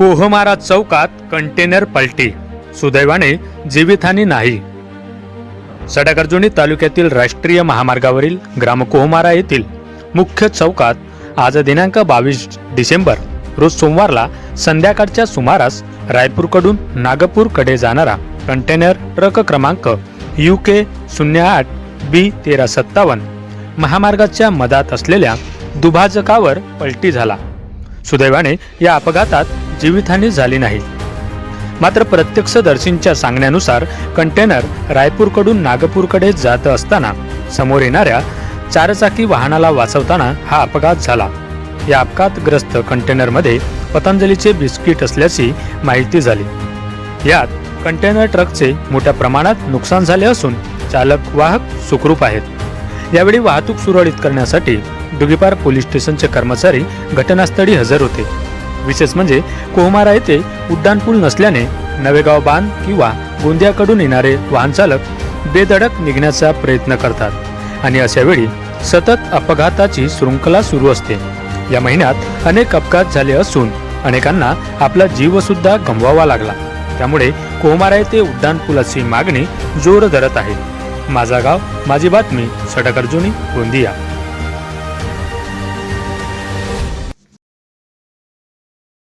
कोहमारा चौकात कंटेनर पलटी. सुदैवाने जीवितहानी नाही. सडागर्जुनी तालुक्यातील राष्ट्रीय महामार्गावरील ग्राम कोहमारा येथील मुख्य चौकात आज दिनांक बावीस डिसेंबर रोज सोमवारला संध्याकाळच्या सुमारास रायपूरकडून नागपूरकडे जाणारा कंटेनर ट्रक क्रमांक यू के शून्य आठ बी तेरा सत्तावन्न महामार्गाच्या मधात असलेल्या दुभाजकावर पलटी झाला. सुदैवाने या अपघातात जीवितहानी झाली नाही. मात्र प्रत्यक्षदर्शींच्या सांगण्यानुसार कंटेनर रायपूरकडून नागपूरकडे जात असताना समोर येणाऱ्या चारचाकी वाहनाला वाचवताना हा अपघात झाला. या अपघातग्रस्त कंटेनरमध्ये पतंजलीचे बिस्किट असल्याची माहिती झाली. यात कंटेनर ट्रकचे मोठ्या प्रमाणात नुकसान झाले असून चालक वाहक सुखरूप आहेत. यावेळी वाहतूक सुरळीत करण्यासाठी दुगीपार पोलीस स्टेशनचे कर्मचारी घटनास्थळी हजर होते. विशेष म्हणजे कोहमारा येथे उड्डाणपूल नसल्याने नवेगाव बांध किंवा गोंदियाकडून येणारे वाहनचालक बेधडक निघण्याचा प्रयत्न करतात. आणि अशा वेळी सतत अपघाताची शृंखला सुरू असते. या महिन्यात अनेक अपघात झाले असून अनेकांना आपला जीव सुद्धा गमवावा लागला. त्यामुळे कोहमारा येथे उड्डाणपुलाची मागणी जोर धरत आहे. माझा गाव माझी बातमी सडक अर्जुनी गोंदिया.